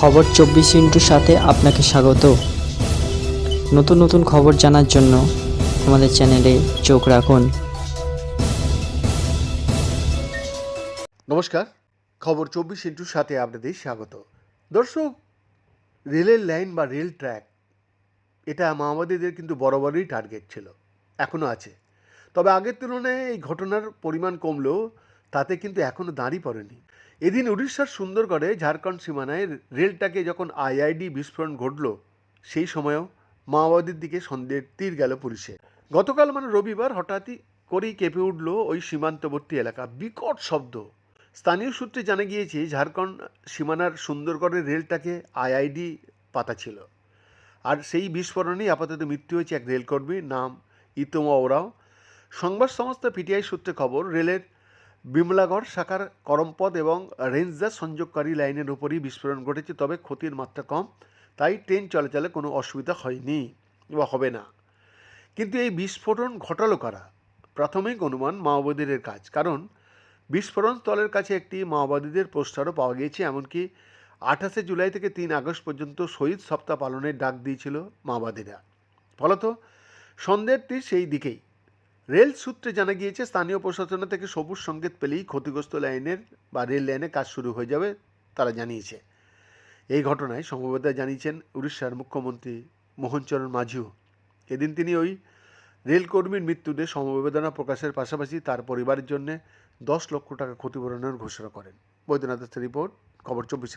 খবর চব্বিশ ইন্টুর সাথে আপনাকে স্বাগত। নতুন নতুন খবর জানার জন্য আমাদের চ্যানেলে চোখ রাখুন। নমস্কার, খবর চব্বিশ ইন্টুর সাথে আপনাদের স্বাগত। দর্শক, রেলের লাইন বা রেল ট্র্যাক, এটা মাওবাদীদের কিন্তু বরাবরই টার্গেট ছিল এখনও আছে। তবে আগের তুলনায় এই ঘটনার পরিমাণ কমলেও তাতে কিন্তু এখনও দাঁড়ি পড়েনি। এদিন উড়িষ্যার সুন্দরগড়ে ঝাড়খণ্ড সীমানায় রেলটাকে যখন আইআইডি বিস্ফোরণ ঘটল, সেই সময়ও মাওবাদীর দিকে সন্দেহের তীর গেল পুলিশে। গতকাল মানে রবিবার হঠাৎই করেই কেঁপে উঠল ওই সীমান্তবর্তী এলাকা। বিকট শব্দ। স্থানীয় সূত্রে জানা গিয়েছে, ঝাড়খণ্ড সীমানার সুন্দরগড়ের রেলটাকে আইআইডি পাতা ছিল। আর সেই বিস্ফোরণেই আপাতত মৃত্যু হয়েছে এক রেলকর্মীর নাম ইতমা ওরাও। সংবাদ সংস্থা পিটিআই সূত্রে খবর, রেলের বিমলাগড় শাখার করমপদ এবং রেঞ্জার সংযোগকারী লাইনের উপরই বিস্ফোরণ ঘটেছে, তবে ক্ষতির মাত্রা কম, তাই ট্রেন চলাচলে কোনো অসুবিধা হয়নি বা হবে না। কিন্তু এই বিস্ফোরণ ঘটালো কারা? প্রাথমিক অনুমান মাওবাদীদের কাজ, কারণ বিস্ফোরণ স্থলের কাছে একটি মাওবাদীদের পোস্টারও পাওয়া গিয়েছে, এমনকি আঠাশে জুলাই থেকে তিন আগস্ট পর্যন্ত শহীদ সপ্তাহ পালনের ডাক দিয়েছিল মাওবাদীরা। ফলত সন্দেহটি সেই দিকেই। রেল সূত্রে জানা গিয়েছে, স্থানীয় প্রশাসন থেকে সবুজ সংকেত পেলেই ক্ষতিগ্রস্ত লাইনের বা রেল লাইনে কাজ শুরু হয়ে যাবে তারা জানিয়েছে। এই ঘটনায় সমবেদনা জানিয়েছেন উড়িষ্যার মুখ্যমন্ত্রী মোহনচরণ মাঝিও। এদিন তিনি ওই রেলকর্মীর মৃত্যুতে সমবেদনা প্রকাশের পাশাপাশি তার পরিবারের জন্য দশ লক্ষ টাকা ক্ষতিপূরণের ঘোষণা করেন। বৈদ্যনাথ রিপোর্ট, খবর চব্বিশ